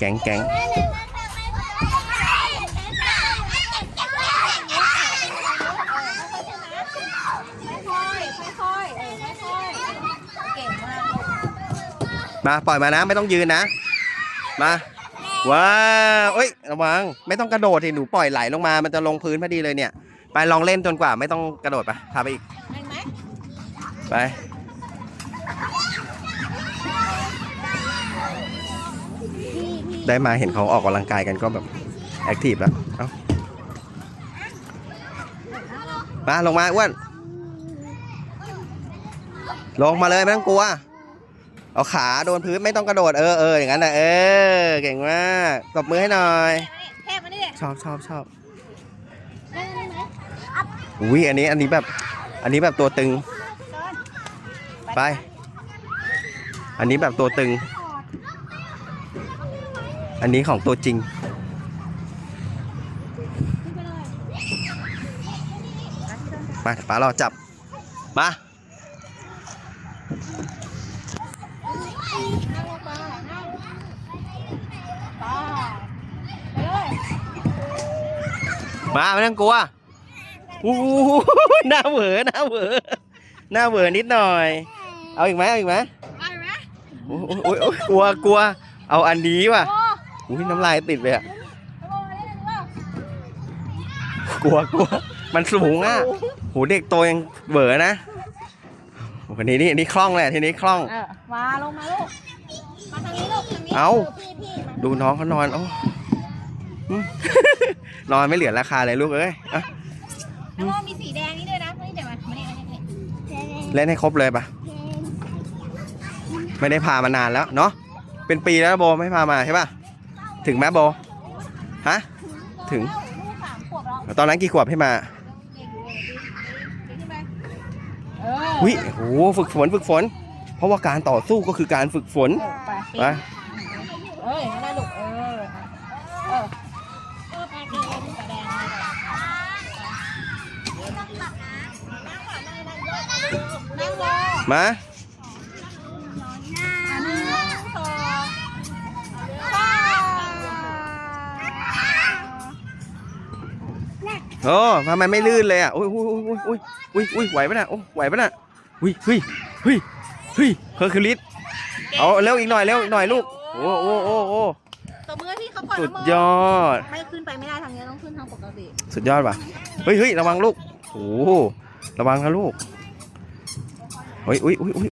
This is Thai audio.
แก๊งแก๊งมาปล่อยมานะไม่ต้องยืนนะ มาว้าวเอ้ยระวังไม่ต้องกระโดดทีหนูปล่อยไหลลงมามันจะลงพื้นพอดีเลยเนี่ย ไปลองเล่นจนกว่าไม่ต้องกระโดดไปพาไปอีกไป ได้มาเห็นเขาออกกำลังกายกันก็แบบแอคทีฟแล้วเอ้ามาลงมาอ้วนลงมาเลยไม่ต้องกลัว เอาขาโดนพื้นไม่ต้องกระโดดเออเอออย่างนั้นนะเออเก่งมากตบมือให้หน่อยเทพมานี่เด็กชอบชอบชอบได้ไหมอุ้ยอันนี้อันนี้แบบ อันนี้แบบตัวตึง ไป อันนี้แบบตัวตึง อันนี้ของตัวจริงไปป้ารอจับ มานั่งลงมานั่งไปไปเลยมาไม่ต้องกลัวอู้หูหน้าเหวอหน้าเหวอหน้าเหวอนิดหน่อย เอาอีกไหมเอาอีกไหมไปไหมโอ้ยโอ้ยโอ้ยกลัวกลัว เอาอันนี้ว่ะโอ้อุ้ยน้ำลายติดเลยอะไปโมมาได้หนึ่งว่ากลัวกลัวมันสูงอะโหเด็กโตยังเหวอนะวันนี้นี่นี่คล่องแหละทีนี้คล่องเออมาลงมาลูกมาทางนี้ลูกทางนี้เอาพี่พี่มาดูน้องเขานอนโอ้อืมนอนไม่เหลือราคาเลยลูกเอ้ยอะแล้วก็มีสีแดงนี่ด้วยนะนี่เดี๋ยวมามานี่มานี่มานี่เล่นให้ครบเลยปะไม่ได้พามานานแล้วเนาะเป็นปีแล้วโบไม่พามาใช่ปะ ถึงไหมโบฮะถึงลูกสามขวบแล้วตอนนั้นกี่ขวบให้มาเก่งเลยเก่งขึ้นไปเออวิโหฝึกฝนฝึกฝน เพราะว่าการต่อสู้ก็คือการฝึกฝนเออไปไปเอออย่างนั้นนะลูกเออเออเออไปกินเลยสีแดงนี่เลยนั่งรอมา โอ้ทำไมไม่ลื่นเลยอะอุ้ยอุ้ยอุ้ยอุ้ยอุ้ยอุ้ยไหวปะน่ะโอ้ไหวปะน่ะอุ้ยเฮ้ยเฮ้ยเฮ้ยเฮอร์คิวลิสเอาเร็วอีกหน่อยเร็วอีกหน่อยลูกโอ้โอ้โอ้โอ้ตัวมือที่เขาปล่อยสุดน้ำมืยอด ไม่ขึ้นไปไม่ได้ทางนี้ต้องขึ้นทางปกติ สุดยอดป่ะเฮ้ยเฮ้ยระวังลูกโอ้โหระวังนะลูกเฮ้ยอุ้ยอุ้ยอุ้ย